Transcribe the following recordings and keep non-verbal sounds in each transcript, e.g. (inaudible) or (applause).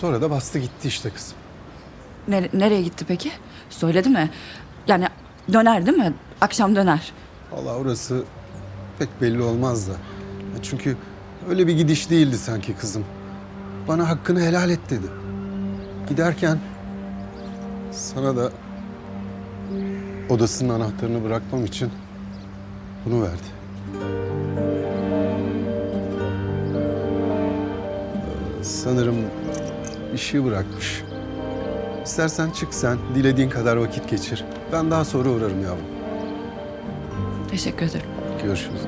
Sonra da bastı gitti işte kızım. Nere- nereye gitti peki? Söyledi mi? Yani döner değil mi? Akşam döner. Vallahi orası pek belli olmaz da. Ya Çünkü öyle bir gidiş değildi sanki kızım. Bana hakkını helal et dedi. Giderken sana da odasının anahtarını bırakmam için bunu verdi. Ee, Sanırım işi bırakmış. İstersen çık sen, dilediğin kadar vakit geçir. Ben daha sonra uğrarım yavrum. Teşekkür ederim. Görüşürüz.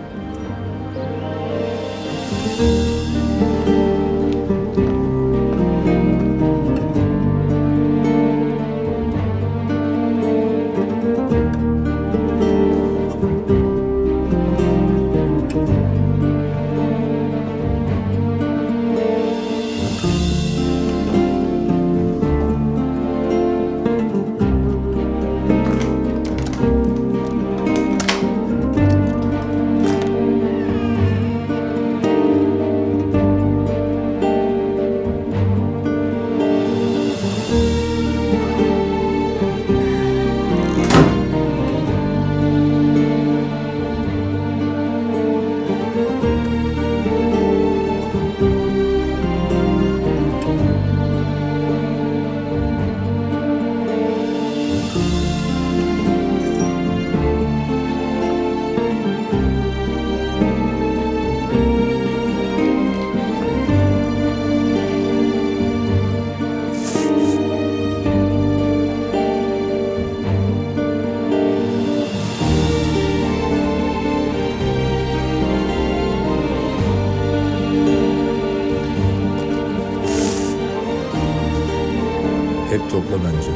Hep topla bence.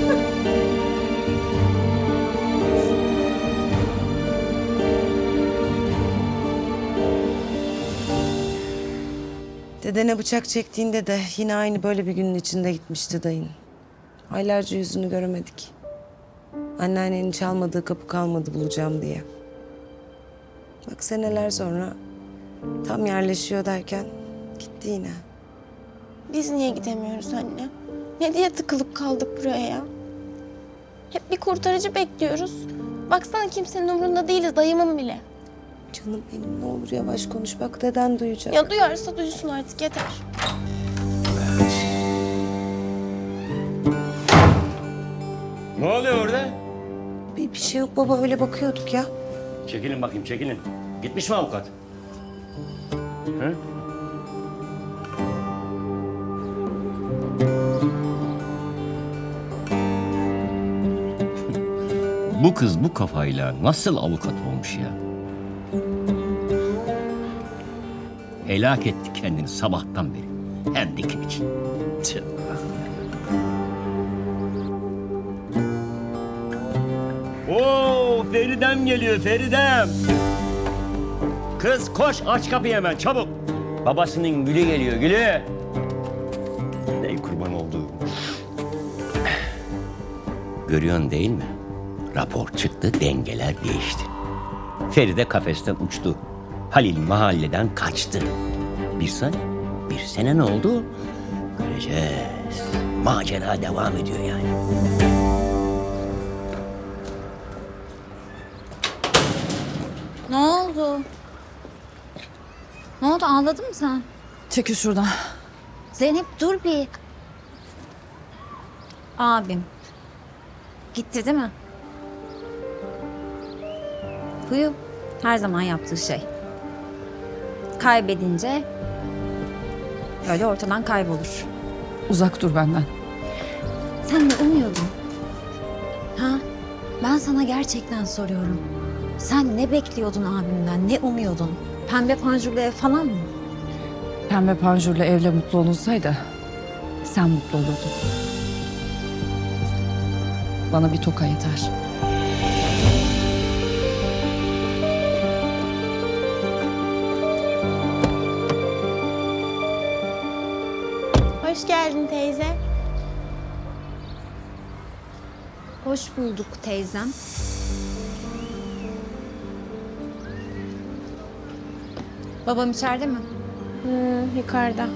(laughs) Dedene bıçak çektiğinde de yine aynı böyle bir günün içinde gitmişti dayın. Aylarca yüzünü göremedik. Anneannenin çalmadığı kapı kalmadı bulacağım diye. Bak seneler sonra tam yerleşiyor derken gitti yine. Biz niye gidemiyoruz anne? Ne diye tıkılıp kaldık buraya ya? Hep bir kurtarıcı bekliyoruz. Baksana kimsenin umurunda değiliz, dayımın bile. Canım benim ne olur yavaş konuş bak deden duyacak. Ya duyarsa duysun artık yeter. Ne oluyor orada? Bir, bir şey yok baba öyle bakıyorduk ya. Çekilin bakayım çekilin. Gitmiş mi avukat? Hı? bu kız bu kafayla nasıl avukat olmuş ya? Helak etti kendini sabahtan beri. Hem de kim için? Tüh. Oo Feridem geliyor Feridem. Kız koş aç kapıyı hemen çabuk. Babasının gülü geliyor gülü. Ey kurban olduğum. Görüyorsun değil mi? Rapor çıktı dengeler değişti. Feride kafesten uçtu. Halil mahalleden kaçtı. Bir sene, bir sene ne oldu? Göreceğiz. Macera devam ediyor yani. Ne oldu? Ne oldu ağladın mı sen? Çekil şuradan. Zeynep dur bir. Abim. Gitti değil mi? Huyu her zaman yaptığı şey. Kaybedince öyle ortadan kaybolur. Uzak dur benden. Sen ne umuyordun? Ha? Ben sana gerçekten soruyorum. Sen ne bekliyordun abimden? Ne umuyordun? Pembe panjurlu ev falan mı? Pembe panjurlu evle mutlu olunsaydı sen mutlu olurdun. Bana bir toka yeter. Hoş geldin teyze. Hoş bulduk teyzem. Babam içeride mi? Hmm, yukarıda.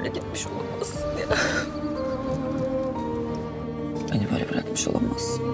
böyle gitmiş olamazsın ya. Beni böyle bırakmış olamazsın.